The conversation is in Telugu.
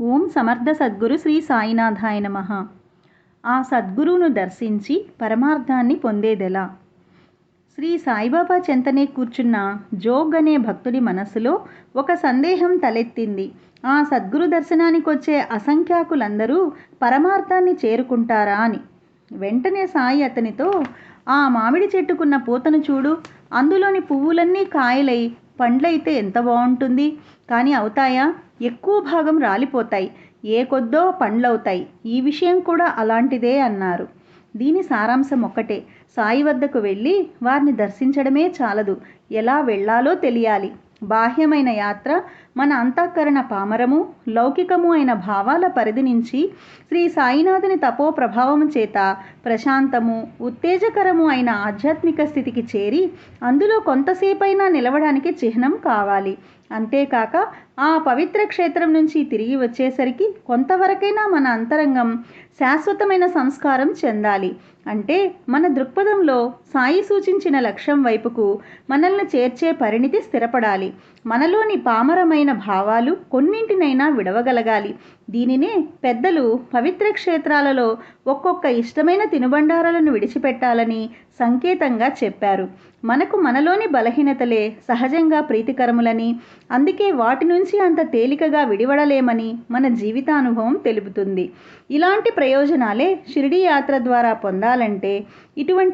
ఓం సమర్థ సద్గురు శ్రీ సాయినాథాయ నమ. ఆ సద్గురువును దర్శించి పరమార్థాన్ని పొందేదెలా? శ్రీ సాయిబాబా చెంతనే కూర్చున్న జోగ్ అనే భక్తుడి మనసులో ఒక సందేహం తలెత్తింది. ఆ సద్గురు దర్శనానికి వచ్చే అసంఖ్యాకులందరూ పరమార్థాన్ని చేరుకుంటారా అని. వెంటనే సాయి అతనితో ఆ మామిడి చెట్టుకున్న పూతను చూడు. అందులోని పువ్వులన్నీ కాయలై పండ్లయితే ఎంత బాగుంటుంది కానీ అవుతాయా? ఎక్కువ భాగం రాలిపోతాయి. ఏ కొద్దో పండ్లవుతాయి. ఈ విషయం కూడా అలాంటిదే అన్నారు. దీని సారాంశం ఒక్కటే. సాయి వద్దకు వెళ్ళి వారిని దర్శించడమే చాలదు. ఎలా వెళ్ళాలో తెలియాలి. బాహ్యమైన యాత్ర మన అంతఃకరణ పామరము లౌకికము అయిన భావాల పరిధి నుంచి శ్రీ సాయినాథుని తపో ప్రభావము చేత ప్రశాంతము ఉత్తేజకరము అయిన ఆధ్యాత్మిక స్థితికి చేరి అందులో కొంతసేపైనా నిలవడానికి చిహ్నం కావాలి. అంతేకాక ఆ పవిత్ర క్షేత్రం నుంచి తిరిగి వచ్చేసరికి కొంతవరకైనా మన అంతరంగం శాశ్వతమైన సంస్కారం చెందాలి. అంటే మన దృక్పథంలో సాయి సూచించిన లక్ష్యం వైపుకు మనల్ని చేర్చే పరిణితి స్థిరపడాలి. మనలోని పామరమైన భావాలు కొన్నింటినైనా విడవగలగాలి. దీనినే పెద్దలు పవిత్ర క్షేత్రాలలో ఒక్కొక్క ఇష్టమైన తినుబండారాలను విడిచిపెట్టాలని సంకేతంగా చెప్పారు. మనకు మనలోని బలహీనతలే సహజంగా ప్రీతికరములని అందుకే వాటి నుంచి అంత తేలికగా విడివడలేమని మన జీవితానుభవం తెలుపుతుంది. ఇలాంటి ప్ర ప్రయోజనాలే షిరిడి యాత్ర ద్వారా పొందాలంటే ఇటువంటి